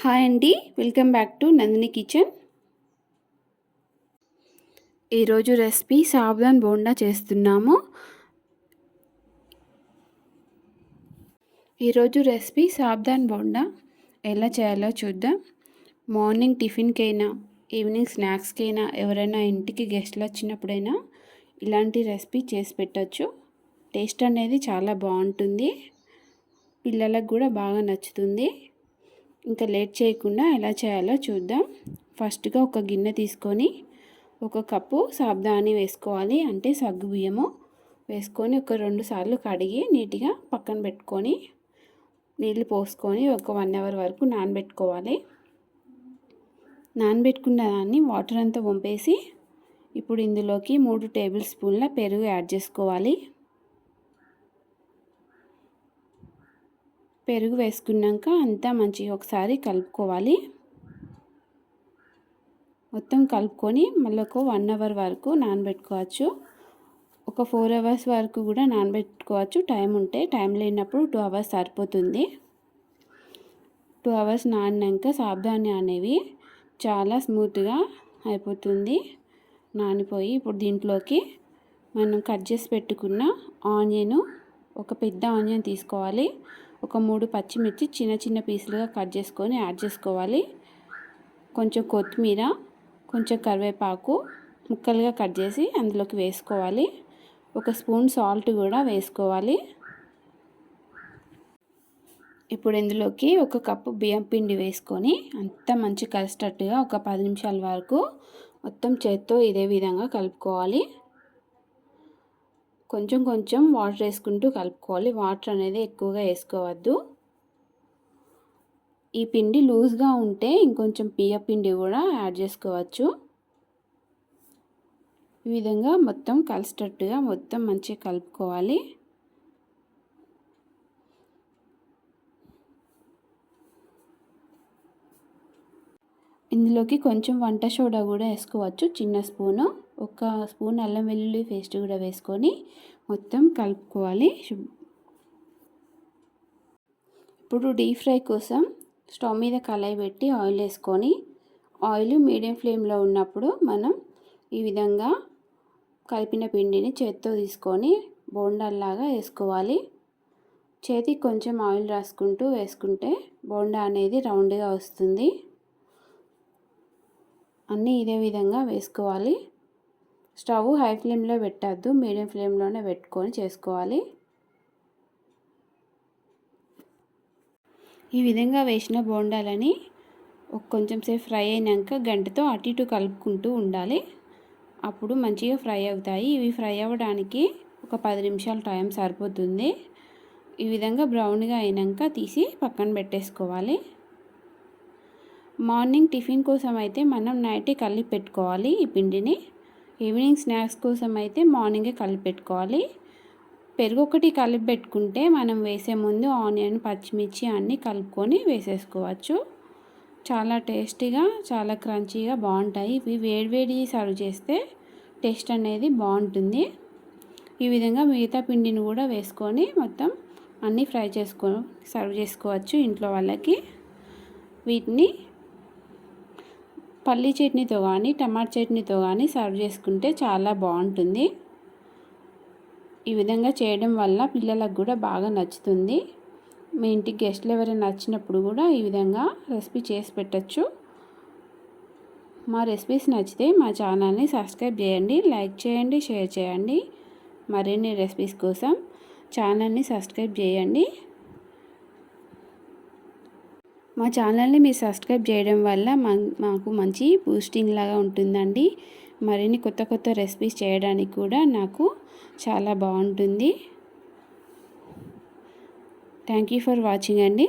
Hi అండి welcome back to Nandini kitchen. ఈరోజు recipe sabudana bonda చేస్తున్నాము. ఈరోజు రెసిపీ సాబ్దాన్ బోండా ఎలా చేయాలో చూద్దాం. మార్నింగ్ టిఫిన్కైనా ఈవినింగ్ స్నాక్స్కైనా ఎవరైనా ఇంటికి గెస్ట్లు వచ్చినప్పుడైనా ఇలాంటి రెసిపీ చేసి పెట్టచ్చు. టేస్ట్ అనేది చాలా బాగుంటుంది. పిల్లలకు కూడా బాగా నచ్చుతుంది. ఇంకా లేట్ చేయకుండా ఎలా చేయాలో చూద్దాం. ఫస్ట్గా ఒక గిన్నె తీసుకొని ఒక కప్పు సాబ్దాని వేసుకోవాలి. అంటే సగ్గు బియ్యము వేసుకొని ఒక రెండు సార్లు కడిగి నీట్గా పక్కన పెట్టుకొని నీళ్ళు పోసుకొని ఒక వన్ అవర్ వరకు నానబెట్టుకోవాలి. నానబెట్టుకున్న దాన్ని వాటర్ అంతా వంపేసి ఇప్పుడు ఇందులోకి మూడు టేబుల్ స్పూన్ల పెరుగు యాడ్ చేసుకోవాలి. పెరుగు వేసుకున్నాక అంతా మంచిగా ఒకసారి కలుపుకోవాలి. మొత్తం కలుపుకొని మళ్ళీ ఒక వన్ అవర్ వరకు నానబెట్టుకోవచ్చు. ఒక ఫోర్ అవర్స్ వరకు కూడా నానబెట్టుకోవచ్చు. టైం ఉంటే టైం లేనప్పుడు టూ అవర్స్ సరిపోతుంది. టూ అవర్స్ నానినాక సాబ్దాని అనేవి చాలా స్మూత్గా అయిపోతుంది. నానిపోయి ఇప్పుడు దీంట్లోకి మనం కట్ చేసి పెట్టుకున్న ఆనియన్ ఒక పెద్ద ఆనియన్ తీసుకోవాలి. ఒక మూడు పచ్చిమిర్చి చిన్న చిన్న పీసులుగా కట్ చేసుకొని యాడ్ చేసుకోవాలి. కొంచెం కొత్తిమీర కొంచెం కరివేపాకు ముక్కలుగా కట్ చేసి అందులోకి వేసుకోవాలి. ఒక స్పూన్ సాల్ట్ కూడా వేసుకోవాలి. ఇప్పుడు ఇందులోకి ఒక కప్పు బియ్యం పిండి వేసుకొని అంతా మంచి కలిసేటట్టుగా ఒక పది నిమిషాల వరకు మొత్తం చేత్తో ఇదే విధంగా కలుపుకోవాలి. కొంచెం కొంచెం వాటర్ వేసుకుంటూ కలుపుకోవాలి. వాటర్ అనేది ఎక్కువగా వేసుకోవద్దు. ఈ పిండి లూజ్గా ఉంటే ఇంకొంచెం బియ్య పిండి కూడా యాడ్ చేసుకోవచ్చు. ఈ విధంగా మొత్తం కలిసేటట్టుగా మొత్తం మంచిగా కలుపుకోవాలి. ఇందులోకి కొంచెం వంట సోడా కూడా వేసుకోవచ్చు చిన్న స్పూను. ఒక స్పూన్ అల్లం వెల్లుల్లి పేస్ట్ కూడా వేసుకొని మొత్తం కలుపుకోవాలి. ఇప్పుడు డీప్ ఫ్రై కోసం స్టవ్ మీద కళాయి పెట్టి ఆయిల్ వేసుకొని ఆయిల్ మీడియం ఫ్లేమ్లో ఉన్నప్పుడు మనం ఈ విధంగా కలిపిన పిండిని చేత్తో తీసుకొని బోండాల్లాగా వేసుకోవాలి. చేతికి కొంచెం ఆయిల్ రాసుకుంటూ వేసుకుంటే బోండా అనేది రౌండ్గా వస్తుంది. అన్నీ ఇదే విధంగా వేసుకోవాలి. స్టవ్ హై ఫ్లేమ్లో పెట్టద్దు మీడియం ఫ్లేమ్లోనే పెట్టుకొని చేసుకోవాలి. ఈ విధంగా వేసిన బోండాలని కొంచెం సేపు ఫ్రై అయినాక గంటతో అటు ఇటు కలుపుకుంటూ ఉండాలి. అప్పుడు మంచిగా ఫ్రై అవుతాయి. ఇవి ఫ్రై అవ్వడానికి ఒక పది నిమిషాలు టైం సరిపోతుంది. ఈ విధంగా బ్రౌన్గా అయినాక తీసి పక్కన పెట్టేసుకోవాలి. మార్నింగ్ టిఫిన్ కోసం అయితే మనం నైటే కలిపి పెట్టుకోవాలి ఈ పిండిని. ఈవినింగ్ స్నాక్స్ కోసం అయితే మార్నింగే కలిపెట్టుకోవాలి. పెరుగు ఒకటి కలిపి పెట్టుకుంటే మనం వేసే ముందు ఆనియన్ పచ్చిమిర్చి అన్నీ కలుపుకొని వేసేసుకోవచ్చు. చాలా టేస్టీగా చాలా క్రంచీగా బాగుంటాయి. ఇవి వేడివేడి సర్వ్ చేస్తే టేస్ట్ అనేది బాగుంటుంది. ఈ విధంగా మిగతా పిండిని కూడా వేసుకొని మొత్తం అన్నీ ఫ్రై చేసుకో సర్వ్ చేసుకోవచ్చు ఇంట్లో వాళ్ళకి. వీటిని పల్లీ చట్నీతో కానీ టమాటా చట్నీతో కానీ సర్వ్ చేసుకుంటే చాలా బాగుంటుంది. ఈ విధంగా చేయడం వల్ల పిల్లలకు కూడా బాగా నచ్చుతుంది. మీ ఇంటికి గెస్ట్లు ఎవరైనా నచ్చినప్పుడు కూడా ఈ విధంగా రెసిపీ చేసి పెట్టచ్చు. మా రెసిపీస్ నచ్చితే మా ఛానల్ని సబ్స్క్రైబ్ చేయండి లైక్ చేయండి షేర్ చేయండి. మరిన్ని రెసిపీస్ కోసం ఛానల్ని సబ్స్క్రైబ్ చేయండి. మా ఛానల్ని మీరు సబ్స్క్రైబ్ చేయడం వల్ల మాకు మంచి బూస్టింగ్ లాగా ఉంటుందండి. మరిన్ని కొత్త కొత్త రెసిపీస్ చేయడానికి కూడా నాకు చాలా బాగుంటుంది. థ్యాంక్ యూ ఫర్ వాచింగ్ అండి.